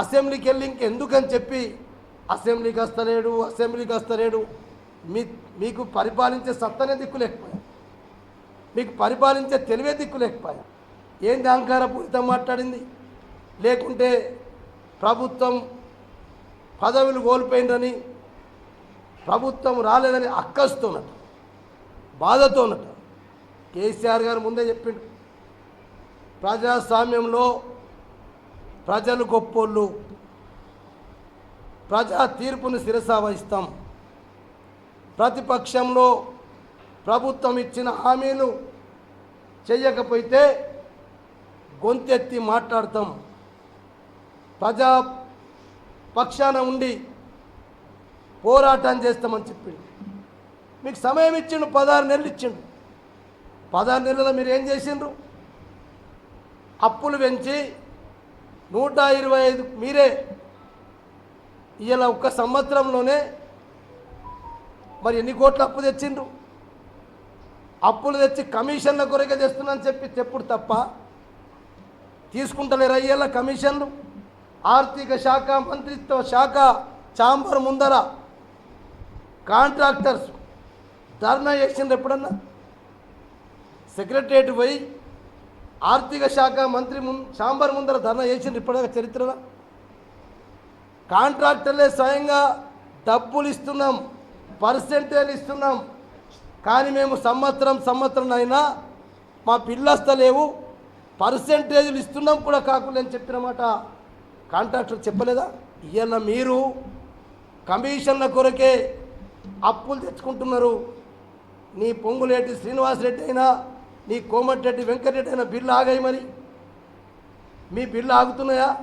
అసెంబ్లీకి వెళ్ళి ఇంకెందుకని చెప్పి అసెంబ్లీకి వస్తలేడు అసెంబ్లీకి వస్తలేడు మీ మీకు పరిపాలించే సత్తనే దిక్కు లేకపోయా? మీకు పరిపాలించే తెలివే దిక్కు లేకపోయా? ఏంది అహంకారపూరితం మాట్లాడింది? లేకుంటే ప్రభుత్వం పదవులు కోల్పోయిందని ప్రభుత్వం రాలేదని అక్కస్తున్నట బాధతో ఉన్నట్టు కేసీఆర్ గారు ముందే చెప్పిండు ప్రజాస్వామ్యంలో ప్రజలు గొప్పోళ్ళు. ప్రజా తీర్పును శిరస వహిస్తాం. ప్రతిపక్షంలో ప్రభుత్వం ఇచ్చిన హామీలు చేయకపోతే గొంతెత్తి మాట్లాడతాం. ప్రజా పక్షాన ఉండి పోరాటం చేస్తామని చెప్పిండు. మీకు సమయం ఇచ్చిండు పదహారు నెలలు ఇచ్చిండు. పదహారు నెలల్లో మీరు ఏం చేసిండ్రు? అప్పులు పెంచి నూట ఇరవై ఐదు మీరే ఇలా ఒక్క సంవత్సరంలోనే మరి ఎన్ని కోట్ల అప్పు తెచ్చిండ్రు? అప్పులు తెచ్చి కమిషన్ల కొరకే తెస్తున్నాను చెప్పి చెప్పుడు తప్ప తీసుకుంటలేరు అయ్యేలా కమిషన్లు? ఆర్థిక శాఖ మంత్రిత్వ శాఖ చాంబర్ ముందర కాంట్రాక్టర్స్ ధర్నా చేసిండ్రు ఎప్పుడన్నా? సెక్రటరియట్ పోయి ఆర్థిక శాఖ మంత్రి ముం చాంబర్ ముందర ధర్నా చేసింది ఇప్పటిదాకా చరిత్రలో. కాంట్రాక్టర్లే స్వయంగా డబ్బులు ఇస్తున్నాం పర్సెంటేజ్ ఇస్తున్నాం. కానీ మేము సంవత్సరం సంవత్సరం అయినా మా పిల్లస్తలేవు పర్సెంటేజ్లు ఇస్తున్నాం కూడా కాకుండా అని చెప్పిన మాట కాంట్రాక్టర్ చెప్పలేదా? ఇవాళ మీరు కమిషన్ల కొరకే అప్పులు తెచ్చుకుంటున్నారు. నీ పొంగులేటి శ్రీనివాసరెడ్డి అయినా నీ కోమటిరెడ్డి వెంకటరెడ్డి అయిన బిల్లు ఆగాయి మరి. మీ బిల్లు ఆగుతున్నాయా?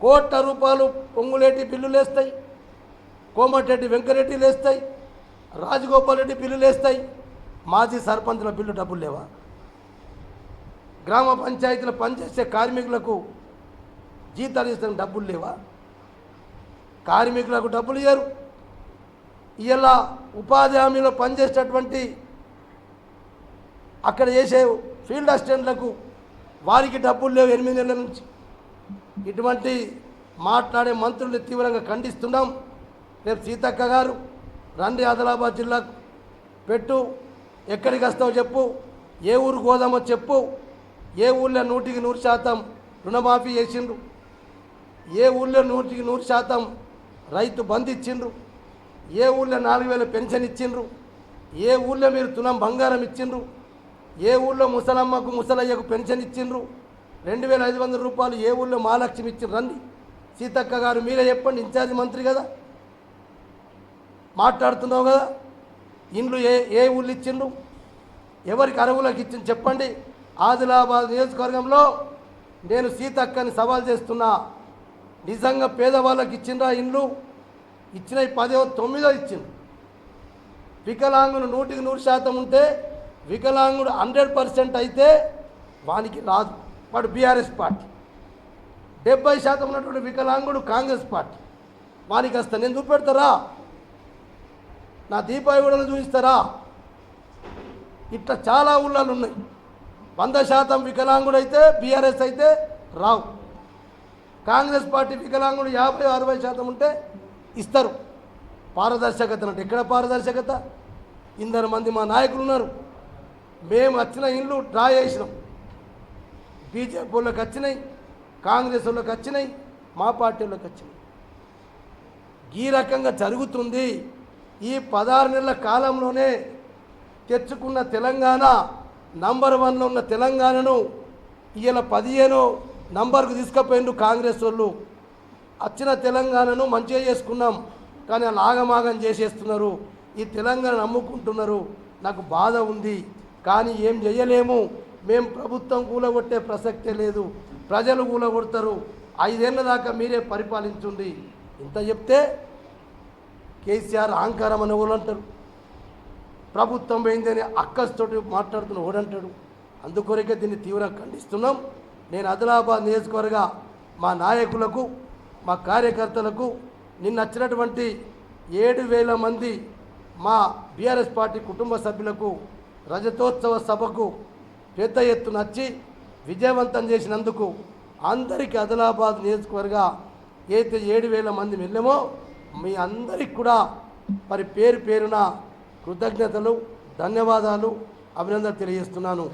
కోట్ల రూపాయలు పొంగులేటి బిల్లు లేస్తాయి. కోమటిరెడ్డి వెంకరెడ్డి లేస్తాయి. రాజగోపాల్ రెడ్డి బిల్లు లేస్తాయి. మాజీ సర్పంచుల బిల్లు డబ్బులు లేవా? గ్రామ పంచాయతీలో పనిచేసే కార్మికులకు జీతాలు ఇస్తున్న డబ్బులు లేవా? కార్మికులకు డబ్బులు ఇయ్యరు. ఇలా ఉపాధి హామీలో పనిచేసేటటువంటి అక్కడ చేసే ఫీల్డ్ అసిస్టెంట్లకు వారికి డబ్బులు లేవు ఎనిమిది నెలల నుంచి. ఇటువంటి మాట్లాడే మంత్రుల్ని తీవ్రంగా ఖండిస్తున్నాం. రేపు సీతక్క గారు రండి ఆదిలాబాద్ జిల్లాకు. పెట్టు ఎక్కడికి వస్తావో చెప్పు ఏ ఊరు గోదామో చెప్పు ఏ ఊళ్ళో నూటికి నూరు శాతం రుణమాఫీ చేసిండ్రు ఏ ఊళ్ళో నూటికి నూరు శాతం రైతు బంద్ ఇచ్చిండ్రు ఏ ఊళ్ళో నాలుగు వేల పెన్షన్ ఇచ్చిండ్రు ఏ ఊళ్ళో మీరు తులం బంగారం ఇచ్చిండ్రు ఏ ఊళ్ళో ముసలమ్మకు ముసలయ్యకు పెన్షన్ ఇచ్చిండ్రు? రెండు వేల ఐదు వందల రూపాయలు ఏ ఊళ్ళో మహాలక్ష్మి ఇచ్చిండ్రు? రండి సీతక్క గారు మీరే చెప్పండి ఇన్ఛార్జ్ మంత్రి కదా? మాట్లాడుతున్నావు కదా? ఇండ్లు ఏ ఏ ఊళ్ళు ఇచ్చిండ్రు? ఎవరికి అరువులకు ఇచ్చింది చెప్పండి. ఆదిలాబాద్ నియోజకవర్గంలో నేను సీతక్కని సవాల్ చేస్తున్నా. నిజంగా పేదవాళ్ళకి ఇచ్చిండ్రా ఇండ్లు? ఇచ్చిన పదో తొమ్మిదో ఇచ్చింది వికలాంగులు నూటికి నూరు శాతం ఉంటే వికలాంగుడు హండ్రెడ్ పర్సెంట్ అయితే వానికి రాదు. వాడు బీఆర్ఎస్ పార్టీ. డెబ్బై శాతం ఉన్నటువంటి వికలాంగుడు కాంగ్రెస్ పార్టీ. వానికి వస్తా నేను చూపెడతారా? నా దీపావళిని చూపిస్తారా? ఇట్లా చాలా ఊళ్ళలు ఉన్నాయి వంద శాతం వికలాంగుడు అయితే బీఆర్ఎస్ అయితే రావు. కాంగ్రెస్ పార్టీ వికలాంగుడు యాభై అరవై శాతం ఉంటే ఇస్తారు. పారదర్శకత అంటే ఎక్కడ పారదర్శకత? ఇందరు మంది మా నాయకులు ఉన్నారు. మేము వచ్చిన ఇండ్లు డ్రా చేసినాం. బీజేపీ వాళ్ళకి వచ్చినాయి కాంగ్రెస్ వాళ్ళకి వచ్చినాయి మా పార్టీ వాళ్ళకి వచ్చినాయి. ఈ రకంగా జరుగుతుంది. ఈ పదహారు నెలల కాలంలోనే తెచ్చుకున్న తెలంగాణ నంబర్ వన్లో ఉన్న తెలంగాణను ఇవాళ పదిహేను నంబర్కు తీసుకుపోయిండు కాంగ్రెస్ వాళ్ళు. వచ్చిన తెలంగాణను మంచిగా చేసుకున్నాం కానీ వాళ్ళు ఆగమాగం చేసేస్తున్నారు. ఈ తెలంగాణ నమ్ముకుంటున్నారు. నాకు బాధ ఉంది. కానీ ఏం చేయలేము మేము ప్రభుత్వం కూలగొట్టే ప్రసక్తే లేదు. ప్రజలు కూలగొడతారు. ఐదేళ్ళ దాకా మీరే పరిపాలించుండి ఇంత చెప్తే కేసీఆర్ అహంకారం అని వాళ్ళు అంటారు? ప్రభుత్వం పోయిందని అక్కస్తోటి మాట్లాడుతున్న ఓడంటాడు అందుకొరకే దీన్ని తీవ్రంగా ఖండిస్తున్నాం. నేను ఆదిలాబాద్ నియోజకవర్గ మా నాయకులకు మా కార్యకర్తలకు నిన్న వచ్చినటువంటి ఏడు వేల మంది మా బీఆర్ఎస్ పార్టీ కుటుంబ సభ్యులకు రజతోత్సవ సభకు పెద్ద ఎత్తున వచ్చి విజయవంతం చేసినందుకు అందరికీ ఆదిలాబాద్ నియోజకవర్గ ఏదైతే ఏడు వేల మంది వెళ్ళామో మీ అందరికి కూడా మరి పేరు పేరున కృతజ్ఞతలు ధన్యవాదాలు అభినందన తెలియజేస్తున్నాను.